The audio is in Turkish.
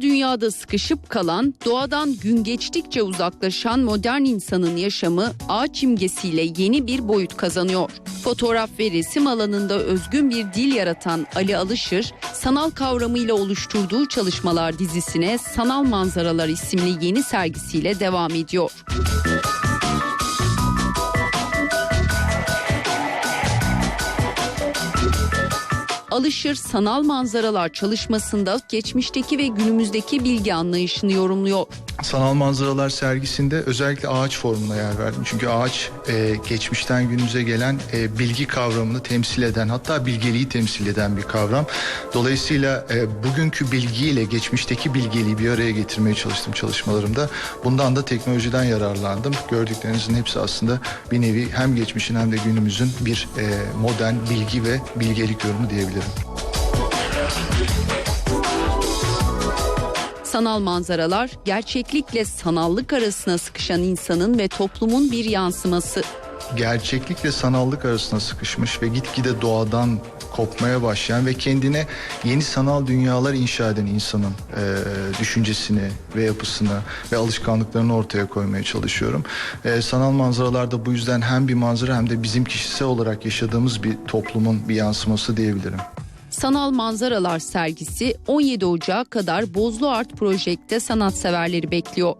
dünyada sıkışıp kalan, doğadan gün geçtikçe uzaklaşan modern insanın yaşamı ağaç imgesiyle yeni bir boyut kazanıyor. Fotoğraf ve resim alanında özgün bir dil yaratan Ali Alışır, sanal kavramıyla oluşturduğu çalışmalar dizisine Sanal Manzaralar isimli yeni sergisiyle devam ediyor. Alışır sanal manzaralar çalışmasında geçmişteki ve günümüzdeki bilgi anlayışını yorumluyor. Sanal manzaralar sergisinde özellikle ağaç formuna yer verdim. Çünkü ağaç e, geçmişten günümüze gelen e, bilgi kavramını temsil eden hatta bilgeliği temsil eden bir kavram. Dolayısıyla e, bugünkü bilgiyle geçmişteki bilgeliği bir araya getirmeye çalıştım çalışmalarımda. Bundan da teknolojiden yararlandım. Gördüklerinizin hepsi aslında bir nevi hem geçmişin hem de günümüzün bir e, modern bilgi ve bilgelik yorumu diyebilirim. Sanal manzaralar gerçeklikle sanallık arasına sıkışan insanın ve toplumun bir yansıması. gerçeklikle sanallık arasına sıkışmış ve gitgide doğadan kopmaya başlayan ve kendine yeni sanal dünyalar inşa eden insanın e, düşüncesini ve yapısını ve alışkanlıklarını ortaya koymaya çalışıyorum. E, sanal manzaralarda bu yüzden hem bir manzara hem de bizim kişisel olarak yaşadığımız bir toplumun bir yansıması diyebilirim. Sanal Manzaralar sergisi 17 Ocağı kadar Bozlu Bozluart Projek'te sanatseverleri bekliyor.